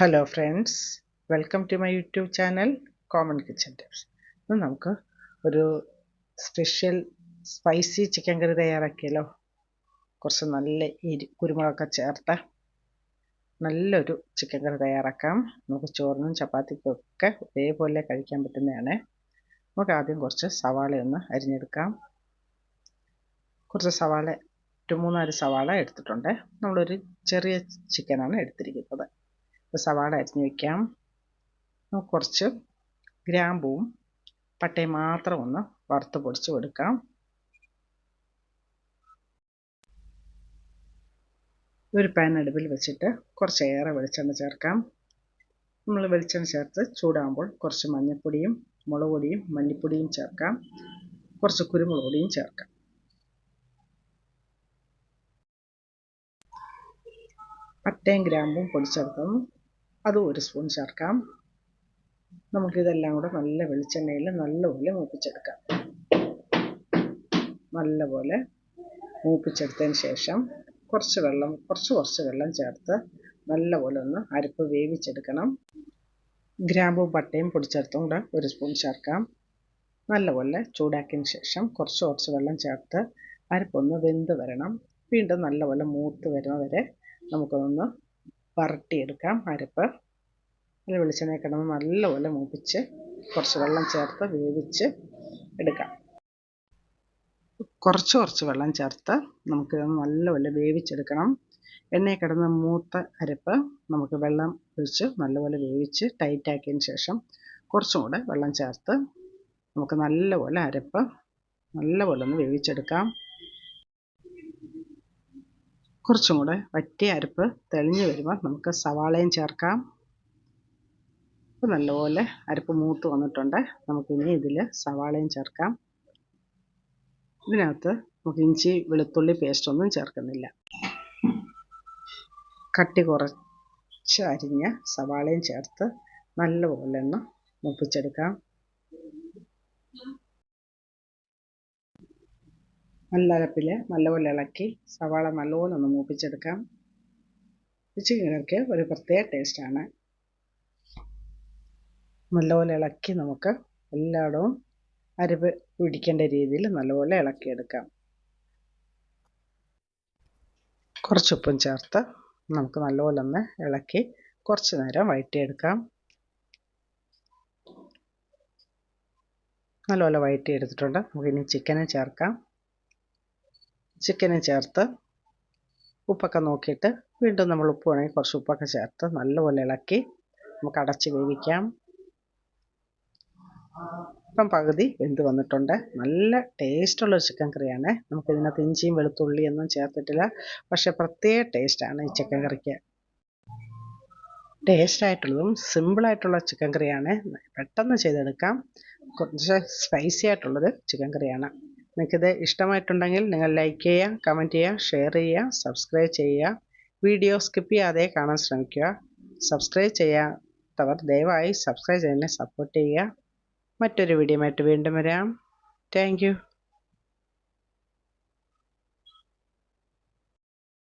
Hello friends welcome to my YouTube channel common kitchen tips ഇന്ന് നമുക്ക് ഒരു special spicy chicken curry തയ്യാറാക്കിയല്ലോ. കുറച്ച് നല്ല എരി കുരുമുളകൊക്കെ ചേർത്ത നല്ലൊരു ചിക്കൻ കറി തയ്യാറാക്കാം. നമുക്ക് ചോറിനും ചപ്പാത്തിക്കും ഒക്കെ ഒരേപോലെ കഴിക്കാൻ പറ്റുന്നതാണ്. നമുക്ക് ആദ്യം കുറച്ച് സവാള ഒന്ന് അരിഞ്ഞെടുക്കാം. കുറച്ച് സവാള ഒരു മൂന്നാൽ സവാള എടുത്തിട്ടുണ്ട്. നമ്മളൊരു ചെറിയ ചിക്കനാണ് എടുത്തിരിക്കുന്നത്. സവാള അരിഞ്ഞ് വയ്ക്കാം കുറച്ച് ഗ്രാമ്പൂവും പട്ടയും മാത്രം ഒന്ന് വറുത്ത് പൊടിച്ച് കൊടുക്കാം. ഒരു പാൻ അടുപ്പിൽ വെച്ചിട്ട് കുറച്ച് ഏറെ വെളിച്ചെണ്ണ ചേർക്കാം. നമ്മൾ വെളിച്ചെണ്ണ ചേർത്ത് ചൂടാകുമ്പോൾ കുറച്ച് മഞ്ഞൾപ്പൊടിയും മുളക് പൊടിയും മല്ലിപ്പൊടിയും ചേർക്കാം. കുറച്ച് കുരുമുളക് പൊടിയും ചേർക്കാം. പട്ടയും ഗ്രാമ്പും പൊടിച്ചെടുത്തതും അതും ഒരു സ്പൂൺ ചേർക്കാം. നമുക്കിതെല്ലാം കൂടെ നല്ല വെളിച്ചെണ്ണയിൽ നല്ലപോലെ മൂപ്പിച്ചെടുക്കാം. നല്ലപോലെ മൂപ്പിച്ചെടുത്തതിന് ശേഷം കുറച്ച് വെള്ളം കുറച്ച് കുറച്ച് വെള്ളം ചേർത്ത് നല്ലപോലെ ഒന്ന് അരപ്പ് വേവിച്ചെടുക്കണം. ഗ്രാമ്പും പട്ടയും പൊടിച്ചെടുത്തും കൂടെ ഒരു സ്പൂൺ ചേർക്കാം. നല്ലപോലെ ചൂടാക്കിയതിന് ശേഷം കുറച്ച് കുറച്ച് വെള്ളം ചേർത്ത് അരപ്പൊന്ന് വെന്ത് വരണം. വീണ്ടും നല്ലപോലെ മൂത്ത് വരുന്ന വരെ നമുക്കൊന്ന് വരട്ടിയെടുക്കാം അരപ്പ്. അതിൽ വെളിച്ചെണ്ണ കിടന്ന് നല്ലപോലെ മൂപ്പിച്ച് കുറച്ച് വെള്ളം ചേർത്ത് വേവിച്ച് എടുക്കാം. കുറച്ച് കുറച്ച് വെള്ളം ചേർത്ത് നമുക്ക് നല്ലപോലെ വേവിച്ചെടുക്കണം. എണ്ണയിൽ കിടന്ന് മൂത്ത അരപ്പ് നമുക്ക് വെള്ളം ഒഴിച്ച് നല്ലപോലെ വേവിച്ച് ടൈറ്റാക്കിയതിന് ശേഷം കുറച്ചും കൂടെ വെള്ളം ചേർത്ത് നമുക്ക് നല്ലപോലെ അരപ്പ് നല്ലപോലെ ഒന്ന് വേവിച്ചെടുക്കാം. കുറച്ചും കൂടെ വറ്റിയ അരപ്പ് തെളിഞ്ഞു വരുമ്പോൾ നമുക്ക് സവാളയും ചേർക്കാം. ഇപ്പോൾ നല്ലപോലെ അരപ്പ് മൂത്ത് വന്നിട്ടുണ്ട്. നമുക്കിനി ഇതിൽ സവാളയും ചേർക്കാം. ഇതിനകത്ത് നമുക്ക് ഇഞ്ചി വെളുത്തുള്ളി പേസ്റ്റൊന്നും ചേർക്കുന്നില്ല. കട്ടി കുറച്ച് അരിഞ്ഞ സവാളയും ചേർത്ത് നല്ലപോലെ ഒന്ന് മൂപ്പിച്ചെടുക്കാം. നല്ല നല്ലപോലെ ഇളക്കി സവാള നല്ലപോലെ ഒന്ന് മൂപ്പിച്ചെടുക്കാം. ഉച്ചയ്ക്ക് കറിക്ക് ഒരു പ്രത്യേക ടേസ്റ്റാണ് നല്ലപോലെ ഇളക്കി നമുക്ക് എല്ലായിടവും അരപ്പ് പിടിക്കേണ്ട രീതിയിൽ നല്ലപോലെ ഇളക്കിയെടുക്കാം. കുറച്ചുപ്പും ചേർത്ത് നമുക്ക് നല്ലപോലെ ഒന്ന് ഇളക്കി കുറച്ച് നേരം വഴറ്റിയെടുക്കാം. നല്ലപോലെ വഴറ്റിയെടുത്തിട്ടുണ്ട്. നമുക്കിനി ചിക്കനും ചേർക്കാം. ചിക്കനും ചേർത്ത് ഉപ്പൊക്കെ നോക്കിയിട്ട് വീണ്ടും നമ്മൾ ഉപ്പ് വേണമെങ്കിൽ കുറച്ച് ഉപ്പൊക്കെ ചേർത്ത് നല്ലപോലെ ഇളക്കി നമുക്ക് അടച്ച് വേവിക്കാം. ഇപ്പം പകുതി വെന്ത് വന്നിട്ടുണ്ട്. നല്ല ടേസ്റ്റുള്ള ചിക്കൻ കറിയാണ്. നമുക്കിതിനകത്ത് ഇഞ്ചിയും വെളുത്തുള്ളിയൊന്നും ചേർത്തിട്ടില്ല. പക്ഷേ പ്രത്യേക ടേസ്റ്റാണ് ഈ ചിക്കൻ കറിക്ക്. ടേസ്റ്റ് ആയിട്ടുള്ളതും സിമ്പിളായിട്ടുള്ള ചിക്കൻ കറിയാണ്. പെട്ടെന്ന് ചെയ്തെടുക്കാം. കുറച്ച് സ്പൈസി ആയിട്ടുള്ളത് ചിക്കൻ കറിയാണ്. നിങ്ങൾക്കിത് ഇഷ്ടമായിട്ടുണ്ടെങ്കിൽ നിങ്ങൾ ലൈക്ക് ചെയ്യുക കമന്റ് ചെയ്യുക ഷെയർ ചെയ്യുക സബ്സ്ക്രൈബ് ചെയ്യുക. വീഡിയോ സ്കിപ്പ് ചെയ്യാതെ കാണാൻ ശ്രമിക്കുക. സബ്സ്ക്രൈബ് ചെയ്യാത്തവർ ദയവായി സബ്സ്ക്രൈബ് ചെയ്യുന്നതിനെ സപ്പോർട്ട് ചെയ്യുക. മറ്റൊരു വീഡിയോ വീണ്ടും വരാം. താങ്ക്